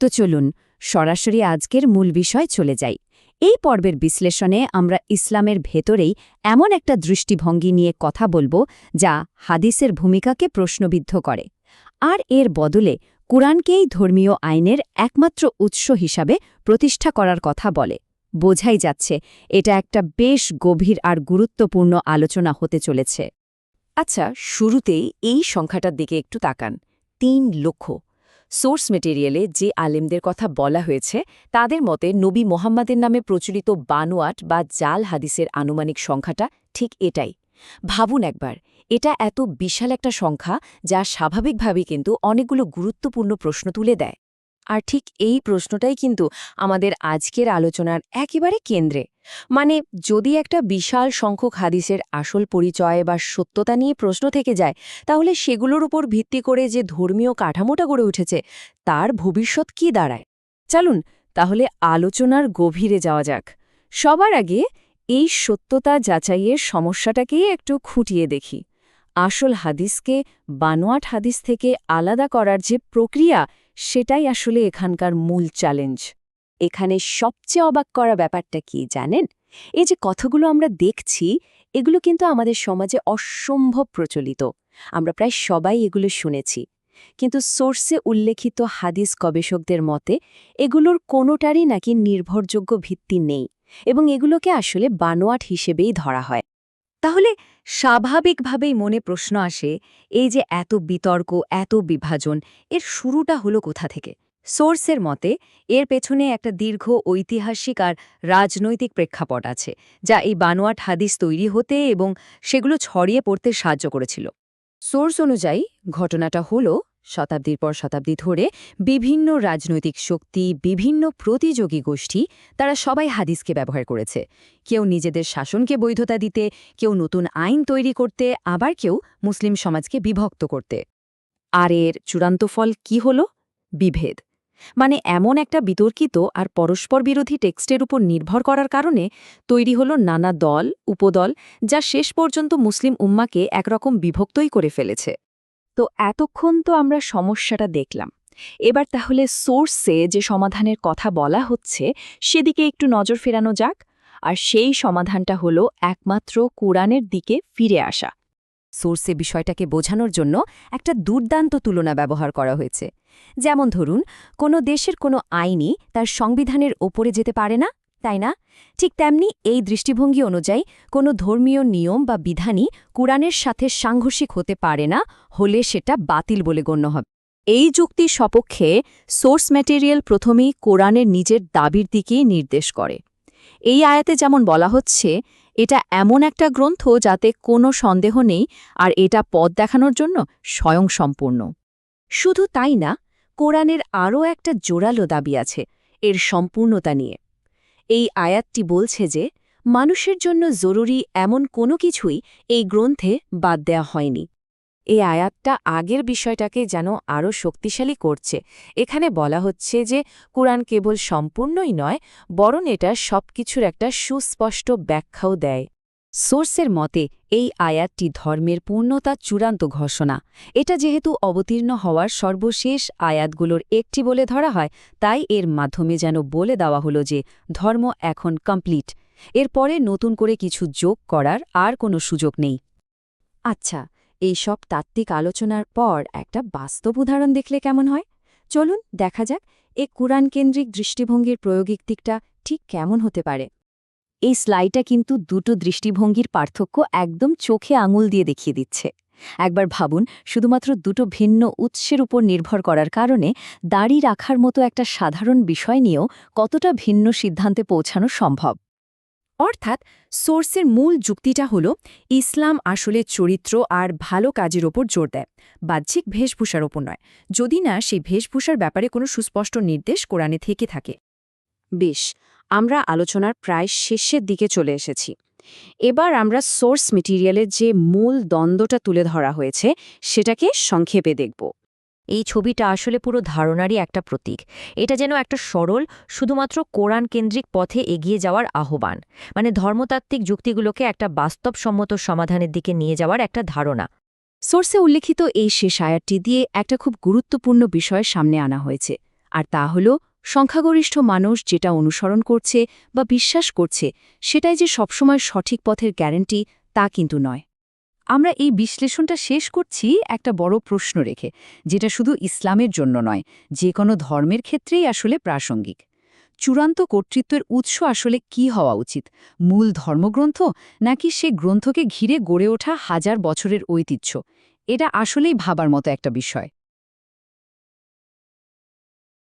তো চলুন, সরাসরি আজকের মূল বিষয় চলে যাই। এই পর্বের বিশ্লেষণে আমরা ইসলামের ভেতরেই এমন একটা দৃষ্টিভঙ্গি নিয়ে কথা বলব যা হাদিসের ভূমিকাকে প্রশ্নবিদ্ধ করে। আর এর বদলে কুরআনকেই ধর্মীয় আইনের একমাত্র উৎস হিসাবে প্রতিষ্ঠা করার কথা বলে। বোঝাই যাচ্ছে, এটা একটা বেশ গভীর আর গুরুত্বপূর্ণ আলোচনা হতে চলেছে। আচ্ছা শুরুতেই এই সংখ্যাটার দিকে একটু তাকান। তিন লক্ষ। সোর্স মেটেরিয়ালে যে আলেমদের কথা বলা হয়েছে, তাদের মতে নবী মোহাম্মদের নামে প্রচলিত বানোয়াট বা জাল হাদিসের আনুমানিক সংখ্যাটা ঠিক এটাই। ভাবুন একবার, এটা এত বিশাল একটা সংখ্যা যা স্বাভাবিকভাবেই কিন্তু অনেকগুলো গুরুত্বপূর্ণ প্রশ্ন তুলে দেয়। আর ঠিক এই প্রশ্নটাই কিন্তু আমাদের আজকের আলোচনার একেবারে কেন্দ্রে। মানে যদি একটা বিশাল সংখ্যক হাদিসের আসল পরিচয় বা সত্যতা নিয়ে প্রশ্ন থেকে যায়, তাহলে সেগুলোর উপর ভিত্তি করে যে ধর্মীয় কাঠামোটা গড়ে উঠেছে, তার ভবিষ্যৎ কি দাঁড়ায়? চলুন তাহলে আলোচনার গভীরে যাওয়া যাক। সবার আগে এই সত্যতা যাচাইয়ের সমস্যাটাকেই একটু খুঁটিয়ে দেখি। আসল হাদিসকে বানোয়াট হাদিস থেকে আলাদা করার যে প্রক্রিয়া সেটাই আসলে এখানকার মূল চ্যালেঞ্জ এখানে সবচেয়ে অবাক করা ব্যাপারটা কি জানেন? এই যে কথাগুলো আমরা দেখছি, এগুলো কিন্তু আমাদের সমাজে অসম্ভব প্রচলিত। আমরা প্রায় সবাই এগুলো শুনেছি। কিন্তু সোর্সে উল্লেখিত হাদিস গবেষকদের মতে, এগুলোর কোনোটারই নাকি নির্ভরযোগ্য ভিত্তি নেই এবং এগুলোকে আসলে বানোয়াট হিসেবেই ধরা হয়। তাহলে স্বাভাবিকভাবেই মনে প্রশ্ন আসে, এই যে এত বিতর্ক, এত বিভাজন, এর শুরুটা হলো কোথা থেকে? সোর্সের মতে, এর পেছনে একটা দীর্ঘ ঐতিহাসিক আর রাজনৈতিক প্রেক্ষাপট আছে, যা এই বানোয়াট হাদিস তৈরি হতে এবং সেগুলো ছড়িয়ে পড়তে সাহায্য করেছিল। সোর্স অনুযায়ী, ঘটনাটা হলো শতাব্দীর পর শতাব্দী ধরে বিভিন্ন রাজনৈতিক শক্তি, বিভিন্ন প্রতিযোগী গোষ্ঠী, তারা সবাই হাদিসকে ব্যবহার করেছে। কেউ নিজেদের শাসনকে বৈধতা দিতে, কেউ নতুন আইন তৈরি করতে, আবার কেউ মুসলিম সমাজকে বিভক্ত করতে। আর এর চূড়ান্ত ফল কি হল? বিভেদ। মানে এমন একটা বিতর্কিত আর পরস্পর বিরোধী টেক্সটের উপর নির্ভর করার কারণে তৈরি হল নানা দল, উপদল, যা শেষ পর্যন্ত মুসলিম উম্মাকে একরকম বিভক্তই করে ফেলেছে। তো এতক্ষণ তো আমরা সমস্যাটা দেখলাম। এবার তাহলে সোর্সে যে সমাধানের কথা বলা হচ্ছে, সেদিকে একটু নজর ফেরানো যাক। আর সেই সমাধানটা হলো একমাত্র কোরআনের দিকে ফিরে আসা। সোর্সে বিষয়টাকে বোঝানোর জন্য একটা দুর্দান্ত তুলনা ব্যবহার করা হয়েছে। যেমন ধরুন, কোনো দেশের কোনো আইনই তার সংবিধানের ওপরে যেতে পারে না তাই না? ঠিক তেমনি এই দৃষ্টিভঙ্গি অনুযায়ী কোনো ধর্মীয় নিয়ম বা বিধানই কোরআনের সাথে সাংঘর্ষিক হতে পারে না, হলে সেটা বাতিল বলে গণ্য হবে। এই যুক্তির সপক্ষে সোর্স ম্যাটেরিয়াল প্রথমেই কোরআনের নিজের দাবির দিকেই নির্দেশ করে। এই আয়াতে যেমন বলা হচ্ছে, এটা এমন একটা গ্রন্থ যাতে কোনো সন্দেহ নেই আর এটা পথ দেখানোর জন্য স্বয়ংসম্পূর্ণ। শুধু তাই না, কোরআনের আরও একটা জোরালো দাবি আছে, এর সম্পূর্ণতা নিয়ে। এই আয়াতটি বলছে যে, মানুষের জন্য জরুরি এমন কোনো কিছুই এই গ্রন্থে বাদ দেয়া হয়নি। এই আয়াতটা আগের বিষয়টাকে যেন আরও শক্তিশালী করছে। এখানে বলা হচ্ছে যে, কোরআন কেবল সম্পূর্ণই নয়, বরং এটা সব কিছুর একটা সুস্পষ্ট ব্যাখ্যাও দেয়। সোর্সের মতে, এই আয়াতটি ধর্মের পূর্ণতা চূড়ান্ত ঘোষণা। এটা যেহেতু অবতীর্ণ হওয়ার সর্বশেষ আয়াতগুলোর একটি বলে ধরা হয়, তাই এর মাধ্যমে যেন বলে দেওয়া হলো যে, ধর্ম এখন কমপ্লিট। এরপরে নতুন করে কিছু যোগ করার আর কোনো সুযোগ নেই। আচ্ছা এই সব তাত্ত্বিক আলোচনার পর একটা বাস্তব উদাহরণ দেখলে কেমন হয়? চলুন দেখা যাক, এ কোরআনকেন্দ্রিক দৃষ্টিভঙ্গির প্রয়োগিক দিকটা ঠিক কেমন হতে পারে। এই স্লাইডটা কিন্তু দুটো দৃষ্টিভঙ্গির পার্থক্য একদম চোখে আঙুল দিয়ে দেখিয়ে দিচ্ছে। একবার ভাবুন, শুধুমাত্র দুটো ভিন্ন উৎসের উপর নির্ভর করার কারণে দাড়ি রাখার মতো একটা সাধারণ বিষয় নিয়েও কতটা ভিন্ন সিদ্ধান্তে পৌঁছানো সম্ভব। অর্থাৎ সোর্সের মূল যুক্তিটা হল, ইসলাম আসলে চরিত্র আর ভালো কাজের ওপর জোর দেয়, বাহ্যিক বেশভূষার ওপর নয়। যদি না, সেই বেশভূষার ব্যাপারে কোনো সুস্পষ্ট নির্দেশ কোরআনে থেকে থাকে। বেশ আমরা আলোচনার প্রায় শেষের দিকে চলে এসেছি। এবার আমরা সোর্স মেটেরিয়ালের যে মূল দ্বন্দ্বটা তুলে ধরা হয়েছে সেটাকে সংক্ষেপে দেখব। এই ছবিটা আসলে পুরো ধারণারই একটা প্রতীক। এটা যেন একটা সরল শুধুমাত্র কোরআন কেন্দ্রিক পথে এগিয়ে যাওয়ার আহ্বান। মানে ধর্মতাত্ত্বিক যুক্তিগুলোকে একটা বাস্তবসম্মত সমাধানের দিকে নিয়ে যাওয়ার একটা ধারণা। সোর্সে উল্লেখিত এই শেষ আয়াতটি দিয়ে একটা খুব গুরুত্বপূর্ণ বিষয় সামনে আনা হয়েছে আর তা হল সংখ্যাগরিষ্ঠ মানুষ যেটা অনুসরণ করছে বা বিশ্বাস করছে, সেটাই যে সবসময় সঠিক পথের গ্যারান্টি তা কিন্তু নয়। আমরা এই বিশ্লেষণটা শেষ করছি একটা বড় প্রশ্ন রেখে, যেটা শুধু ইসলামের জন্য নয়, যে কোনো ধর্মের ক্ষেত্রেই আসলে প্রাসঙ্গিক। চূড়ান্ত কর্তৃত্বের উৎস আসলে কি হওয়া উচিত? মূল ধর্মগ্রন্থ? নাকি সে গ্রন্থকে ঘিরে গড়ে ওঠা হাজার বছরের ঐতিহ্য? এটা আসলেই ভাবার মতো একটা বিষয়।